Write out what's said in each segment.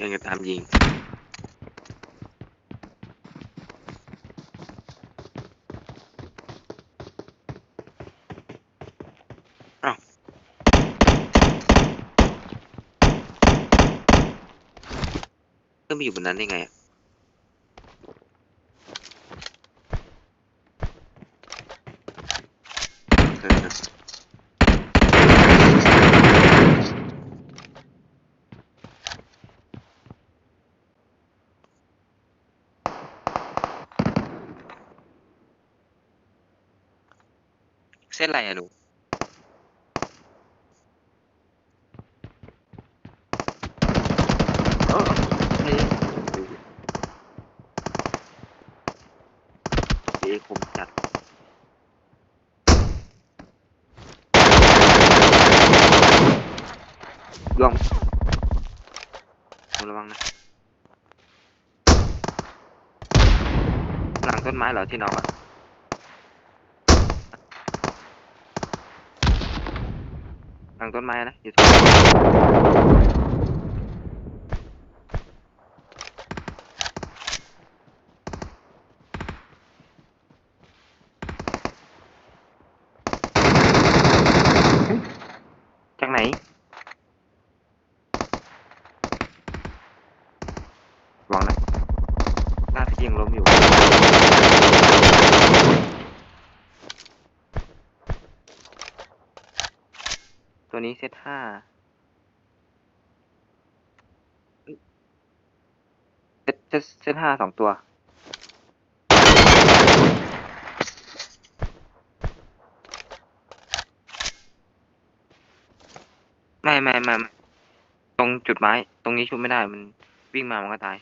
ยังจะตามยิง อ้าว ก็มีอยู่บนนั้นได้ไงอะเออ เส้นอะไรอะหนูเออเอคมจัดลวงระวังนะ หลังต้นไม้เหรอที่น้องอะหลั งต้นไม้นะอยู่ที่จากไหนระวังนะหน้าพี่ยังล้มอยู่ ตัวนี้เซตห้าเซตเซตเซตห้าสองตัว ไม่ไม่ไม่ไม่ตรงจุดไม้ ตรงนี้ชุบไม่ได้มันวิ่งมามันก็ตาย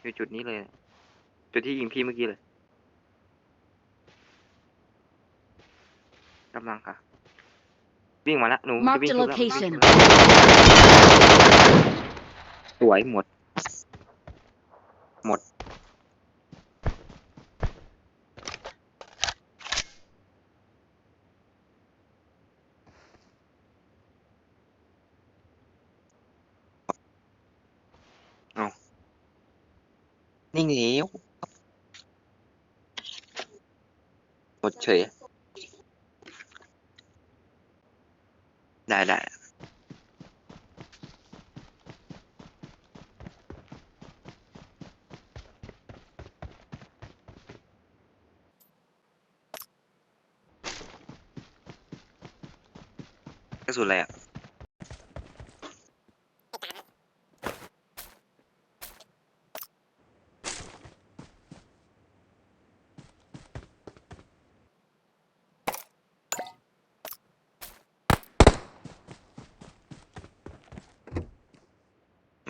อยู่จุดนี้เลย จุดที่ยิงพี่เมื่อกี้เลยกำลังค่ะ วิ่งมาแล้วหนูจะ Marked วิ่ง a ชุบแล้ว location สวยหมด หมด เอานิ่งเหนียวหมดเฉย ได้ได้กระสุนอะไรอะ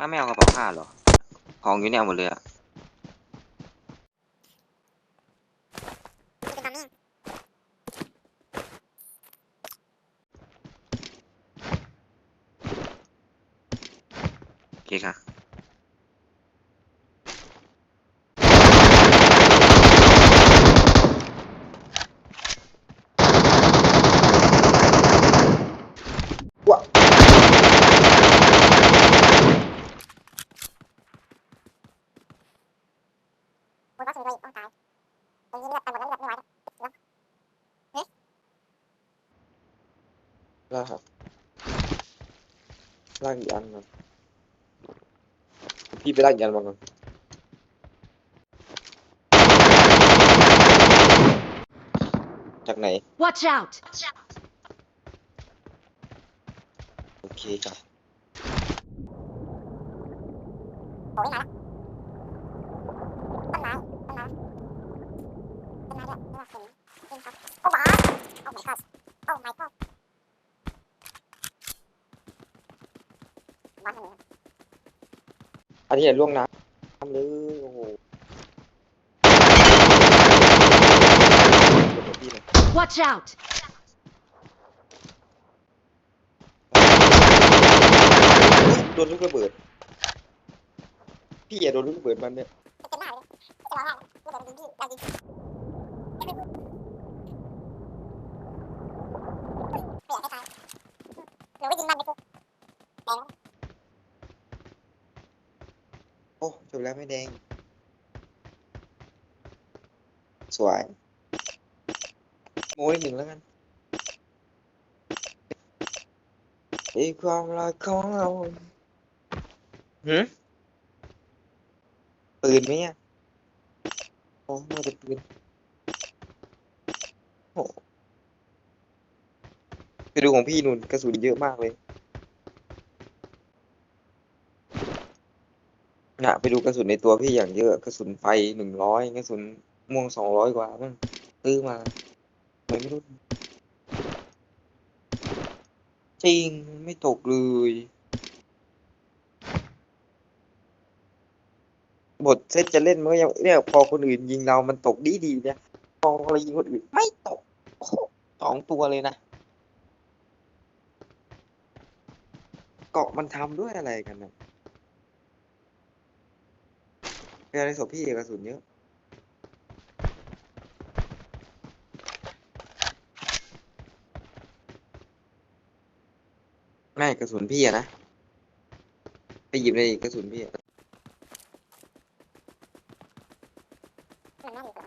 มาไม่เอากระเป๋าผ้าเหรอ ของอยู่เนี่ยหมดเลยอะโอเคค่ะ คุณก็ถึงเลยต้องตายตรงนี้เลือดไปหมดแล้วเลือดไม่ไหวแล้วลากครับลากอีกอันครับพี่ไปลากอีกอันมาก่อนจากไหน Watch out! โอเคครับโอ้ยมาแล้วต้นไม้ต้นไม้ต้นไม้ด้วยนี่ว่าเป็นเป็นครับโอ้บ้าโอ้ my god โอ้ my god บ้าทำไม อันนี้อย่าล่วงน้ำเลยโอ้โหเดี๋ยวผมพี่หน่อย Watch out! โดนลูกระเบิด พี่อย่าโดนลูกระเบิดมันเนี่ยเต็มหน้าเลยจะร้องไห้แล้วเดี๋ยวมันยิงพี่เรายิงไม่อยากให้ตายหนูไปยิงมันไปกูแดง โอ้จบแล้วไม่แดง สวยโมยหนึ่งแล้วกันไอ้ความรักของเราหืมปืนไหมอะโอ้ไม่ได้ปืนโอ้ไปดูของพี่นุ่นกระสุนเยอะมากเลย นะไปดูกระสุนในตัวพี่อย่างเยอะกระสุนไฟหนึ่งร้อยกระสุนม่วงสองร้อยกว่ามั้งซื้อมาไม่รู้จริงไม่ตกเลยบทเซตจะเล่นเมันก็ยังเนี่ยพอคนอื่นยิงเรามันตกดีดีเนี่ยพอเรายิงคนอื่นไม่ตกสองตัวเลยนะ เกาะมันทำด้วยอะไรกันเนะ เป็นอะไรศพพี่กระสุนเยอะไม่กระสุนพี่อะนะ ไปหยิบในกระสุนพี่อะมันน่าดีกว่า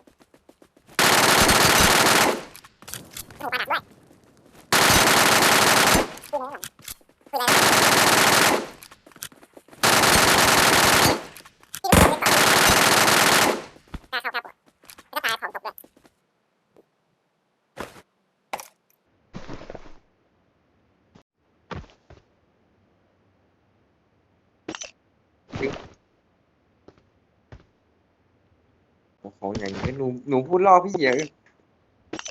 โอ้ปาดับด้วยคืออะไรคืออะไรที่รู้สึกเป็นต่อกล้าเข้าครับแล้วก็ตายของตกด้วย ของอย่างนี้หนูหนูพูดล่อพี่อย่าง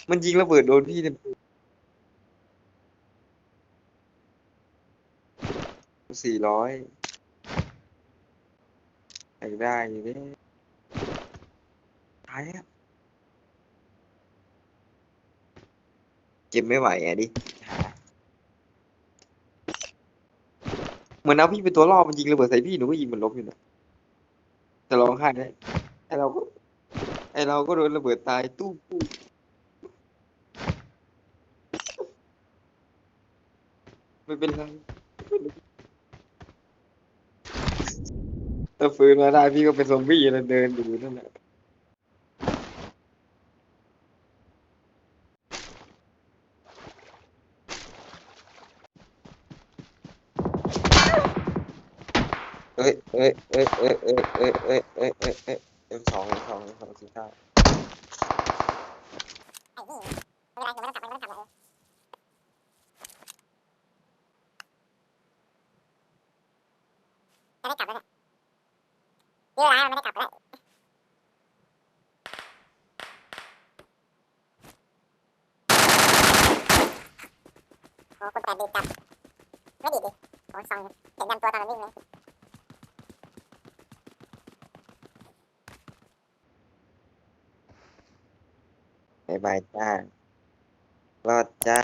มันยิงระเบิดโดนพี่เต็มสี่ร้อยใส่ได้อยู่เด้ตายแล้วเก็บไม่ไหวอะดิเหมือนเอาพี่เป็นตัวล่อมันยิงระเบิดใส่พี่หนูก็ยิงมันล้มอยู่นะแต่ร้องไห้ได้ไอเราก็ ไอเราก็โดนระเบิดตายตู้ปู้ไม่เป็นไรถ้าฟื้นมาได้พี่ก็เป็นซอมบี้แล้วเดินอยู่นั่นแหละเอ้ยเอ้ยเอ้ยเอ้ยเอ้ยเอ้ยเอ้ยเอ้ยเอ้ยเอ้ยเอ็มสองเอ็มสอง เอ็มสองสี่เก้าไอ้นี่ไม่เป็นไรไม่ต้องกลับไม่ต้องกลับเลยจะได้กลับแล้วเนี่ยเยอะแล้วไม่ได้กลับแล้วโอ้คนแปดดีดกลับไม่ดีดดิโอ้ซองเห็นยันตัวตอนมันวิ่งเลย บายบายจ้ารอดจ้า